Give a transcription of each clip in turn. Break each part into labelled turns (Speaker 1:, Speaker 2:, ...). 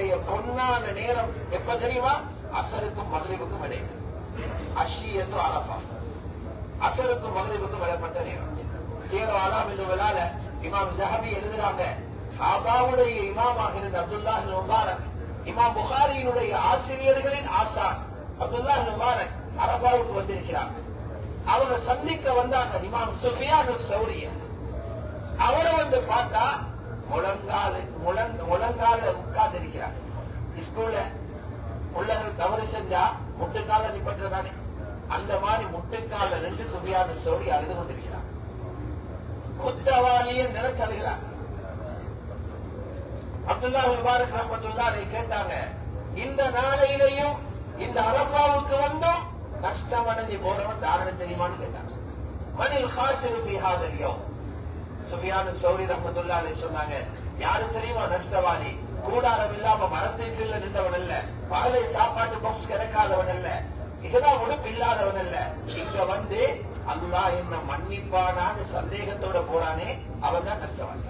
Speaker 1: அரபாவுடைய பொன்னான நேரம் எப்ப தெரியுமா? அசருக்கும் மகரிபுக்கும் இடையில. என்று அரபா அசருக்கும் மதுரைவுக்கும் விடப்பட்ட நேரம். சீரோ அலாம் என்பதால இமாம் ஜஹபி எழுதுறாங்க ஹாபாவுடைய இமாமாக இருந்த அப்துல்லாஹ் முபாரக் இமாம் புகாரியினுடைய ஆசிரியர்களின் ஆசான் அப்துல்லாஹ் முபாரக் அரபாவுக்கு வந்திருக்கிறாங்க. அவரை சந்திக்க வந்தாங்க இமாம் சுஃபியான் சௌரிய அவரை வந்து பார்த்தா முழங்கால முழங் முழங்கால உட்கார்ந்து இருக்கிறாங்க ஸ்கூல்ல பிள்ளைகள் தவறு செஞ்சா முட்டுக்கால நிப்பட்டுறதானே? அந்த மாதிரி முட்டுக்கால ரெண்டு சுவையான சௌரி அழுது கொண்டிருக்கிறாங்க குத்தவாளியை நினைச்சழுகிறார் அப்துல்லா அப்துல்லா முபாரக் அதை கேட்டாங்க இந்த நாளையிலையும் இந்த அரபாவுக்கு வந்தும் நஷ்டம் அடைஞ்சு போறவன் தாரணம் தெரியுமான்னு கேட்டாங்க. மனில் ஹாசிரு பிஹாதரியோ சுஃபியான் சௌரி ரஹமத்துல்லாஹி சொன்னாங்க யாரு தெரியுமா நஷ்டவாளி? கூடாரம் இல்லாம மரத்தின் கீழ நின்றவன் அல்ல பகலை சாப்பாட்டு பாக்ஸ் கிடைக்காதவன் அல்ல இதுதான் உடுப்பு இல்லாதவன் அல்ல. இங்க வந்து அல்லா என்ன மன்னிப்பானான்னு சந்தேகத்தோட போறானே அவன் தான் நஷ்டவாளி.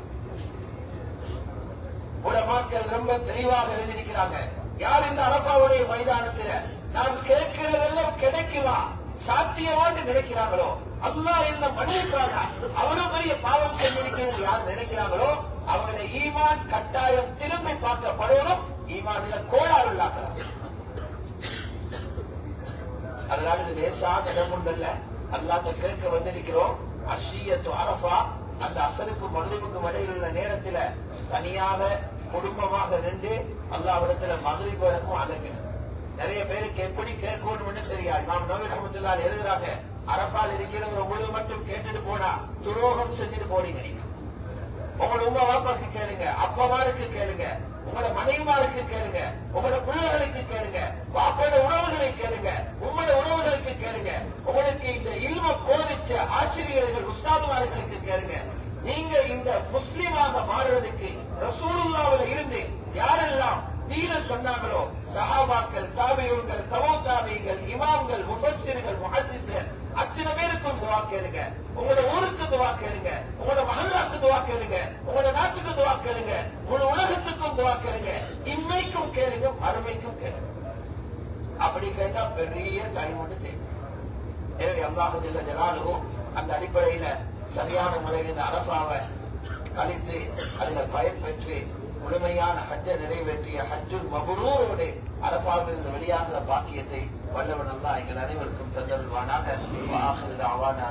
Speaker 1: உடமாக்கள் ரொம்ப தெளிவாக எழுதியிருக்கிறாங்க யார் இந்த அரபாவுடைய மைதானத்துல? நாம் கேட்கிறதெல்லாம் கிடைக்குமா? சாத்தியமான்னு நினைக்கிறாங்களோ அல்லாஹ் என்ன மன்னிப்பானா? அவ்வளவு பெரிய பாவம் செஞ்சிருக்கிறது யார் நினைக்கிறாங்களோ அவங்களுடைய ஈமான் கட்டாயம் திரும்பி பார்க்கப்படணும் ஈமான்ல கோளாறு இல்லாக்கலாம் அதனால இது லேசான இடம் உண்டல்ல அல்லாட்ட கேட்க வந்திருக்கிறோம் அஷியத்து அரபா அந்த அசலுக்கும் மகரிபுக்கும் இடையில் உள்ள நேரத்துல தனியாக குடும்பமாக நின்று அல்லாவிடத்துல மதுரை வரைக்கும் அழகு நிறைய பேருக்கு எப்படி கேட்கணும்னு தெரியாது. நாம் நபி ரஹமத்துல்லாஹி எழுதுறாங்க அரபால் இருக்கிறவங்க முழு மட்டும் கேட்டுட்டு போனா துரோகம் செஞ்சுட்டு போறீங்க நீங்க. உங்களோட உங்க வாப்பாக்கு கேளுங்க அப்பமாருக்கு கேளுங்க உங்களோட மனைவிமாருக்கு கேளுங்க உங்களோட பிள்ளைகளுக்கு கேளுங்க வாப்போட உணவு கேளுங்க உங்களோட உறவுகளுக்கு கேளுங்க உங்களுக்கு இந்த இல்ம போதிச்ச ஆசிரியர்கள் உஸ்தாதுமார்களுக்கு கேளுங்க நீங்க இந்த முஸ்லிமாக ரசூலுல்லாவில இருந்து யாரெல்லாம் தீன சொன்னாங்களோ சஹாபாக்கள் தாபியூன்கள் தவோ தாபிகள் இமாம்கள் முஃபஸ்ஸிர்கள் முஹத்திஸ்கள் அத்தனை பேருக்கும் துவா கேளுங்க. உங்களோட ஊருக்கு துவா கேளுங்க. உங்களோட மகல்லாக்கு துவா கேளுங்க. உங்களோட நாட்டுக்கு துவா கேளுங்க. உங்களோட உலகத்துக்கும் துவா கேளுங்க. இம்மைக்கும் கேளுங்க மறுமைக்கும் கேளுங்க. அப்படி கேட்டா பெரிய டைம் ஒன்று தேவை. எனவே அல்லாஹு ஜல்ல அந்த அடிப்படையில சரியான முறையில் இந்த அரபாவை கழித்து அதுல பயன் பெற்று முழுமையான ஹஜ்ஜ நிறைவேற்றிய ஹஜ்ஜுல் மபுரூரோடு அரபாவில் இருந்து வெளியாகிற பாக்கியத்தை வல்லவன் அல்லாஹ் எங்கள் அனைவருக்கும் தந்தருள்வானாக. வாஹிரு தாவானா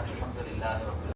Speaker 1: இல்லாத